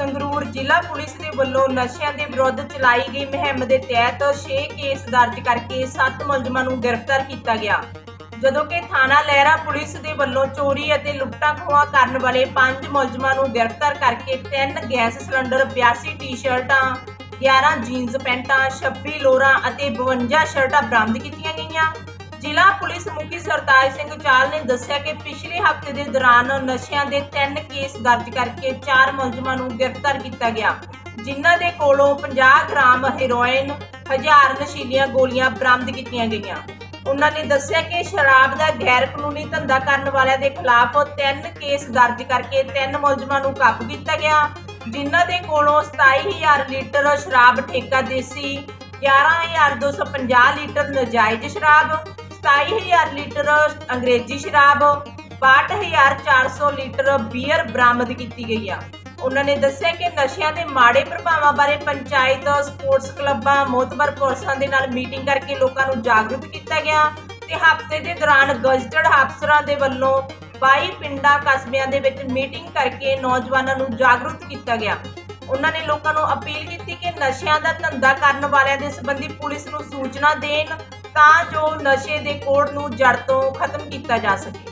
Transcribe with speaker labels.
Speaker 1: ਸੰਗਰੂਰ ਜ਼ਿਲ੍ਹਾ ਪੁਲਿਸ ਦੇ ਵੱਲੋਂ ਨਸ਼ਿਆਂ ਦੇ ਵਿਰੁੱਧ ਚਲਾਈ ਗਈ ਮੁਹਿੰਮ ਦੇ ਤਹਿਤ 6 ਕੇਸ ਦਰਜ ਕਰਕੇ 7 ਮੁਲਜ਼ਮਾਂ ਨੂੰ ਗ੍ਰਿਫਤਾਰ ਕੀਤਾ ਗਿਆ। ਜਦੋਂ ਕਿ ਥਾਣਾ ਲਹਿਰਾ ਪੁਲਿਸ ਦੇ ਵੱਲੋਂ ਚੋਰੀ ਅਤੇ ਲੁੱਟਾਂ ਖੋਹਾਂ ਕਰਨ ਵਾਲੇ 5 ਮੁਲਜ਼ਮਾਂ ਨੂੰ ਗ੍ਰਿਫਤਾਰ ਕਰਕੇ 3 ਗੈਸ ਸਿਲੰਡਰ 82 ਟੀ-ਸ਼ਰਟਾਂ 11 ਜੀਨਸ ਪੈਂਟਾਂ 26 ਲੋਰਾਂ ਅਤੇ 52 ਸ਼ਰਟਾਂ ਬਰਾਮਦ ਕੀਤੀਆਂ ਗਈਆਂ। ਜ਼ਿਲ੍ਹਾ ਪੁਲਿਸ ਮੁਖੀ ਸਰਤਾਜ ਸਿੰਘ ਚਾਲ ਨੇ ਦੱਸਿਆ ਕਿ ਪਿਛਲੇ ਹਫ਼ਤੇ ਦੇ ਦੌਰਾਨ ਨਸ਼ਿਆਂ ਦੇ 3 ਕੇਸ ਦਰਜ ਕਰਕੇ 4 ਮੁਲਜ਼ਮਾਂ ਨੂੰ ਗ੍ਰਿਫਤਾਰ ਕੀਤਾ ਗਿਆ, ਜਿਨ੍ਹਾਂ ਦੇ ਕੋਲੋਂ 50 ਗ੍ਰਾਮ ਹੈਰੋਇਨ, ਹਜ਼ਾਰ ਨਸ਼ੀਲੀਆਂ ਗੋਲੀਆਂ ਬਰਾਮਦ ਕੀਤੀਆਂ ਗਈਆਂ। ਉਹਨਾਂ ਨੇ ਦੱਸਿਆ ਕਿ ਸ਼ਰਾਬ ਦਾ ਗੈਰ ਕਾਨੂੰਨੀ ਧੰਦਾ ਕਰਨ ਵਾਲਿਆਂ ਦੇ ਖਿਲਾਫ 3 ਕੇਸ ਦਰਜ ਕਰਕੇ 3 ਮੁਲਜ਼ਮਾਂ ਨੂੰ ਕਾਬੂ ਕੀਤਾ ਗਿਆ, ਜਿਨ੍ਹਾਂ ਦੇ ਕੋਲੋਂ 27000 ਲੀਟਰ ਸ਼ਰਾਬ ਠੇਕਾ ਦੇਸੀ 11250 ਲੀਟਰ ਨਜਾਇਜ਼ ਸ਼ਰਾਬ 27000 ਲੀਟਰ ਅੰਗਰੇਜ਼ੀ ਸ਼ਰਾਬ 62400 ਲੀਟਰ ਬੀਅਰ ਬਰਾਮਦ ਕੀਤੀ ਗਈ ਆ। ਉਹਨਾਂ ਨੇ ਦੱਸਿਆ ਕਿ ਨਸ਼ਿਆਂ ਦੇ ਮਾੜੇ ਪ੍ਰਭਾਵਾਂ ਬਾਰੇ ਪੰਚਾਇਤ, ਸਪੋਰਟਸ ਕਲੱਬਾਂ, ਮੋਤਬਰ ਪੁਲਿਸਾਂ ਦੇ ਨਾਲ ਮੀਟਿੰਗ ਕਰਕੇ ਲੋਕਾਂ ਨੂੰ ਜਾਗਰੂਕ ਕੀਤਾ ਗਿਆ ਤੇ ਹਫ਼ਤੇ ਦੇ ਦੌਰਾਨ ਗਜ਼ਟਡ ਅਫਸਰਾਂ ਦੇ ਵੱਲੋਂ 22 ਪਿੰਡਾਂ ਕਸਬਿਆਂ ਦੇ ਵਿੱਚ ਮੀਟਿੰਗ ਕਰਕੇ ਨੌਜਵਾਨਾਂ ਨੂੰ ਜਾਗਰੂਕ ਕੀਤਾ ਗਿਆ। ਉਹਨਾਂ ਨੇ ਲੋਕਾਂ ਨੂੰ ਅਪੀਲ ਕੀਤੀ ਕਿ ਨਸ਼ਿਆਂ ਦਾ ਧੰਦਾ ਕਰਨ ਵਾਲਿਆਂ ਦੇ ਸੰਬੰਧੀ ਪੁਲਿਸ ਨੂੰ ਸੂਚਨਾ ਦੇਣ ਤਾਂ ਜੋ ਨਸ਼ੇ ਦੇ ਕੋੜ ਨੂੰ ਜੜ ਤੋਂ ਖਤਮ ਕੀਤਾ ਜਾ ਸਕੇ।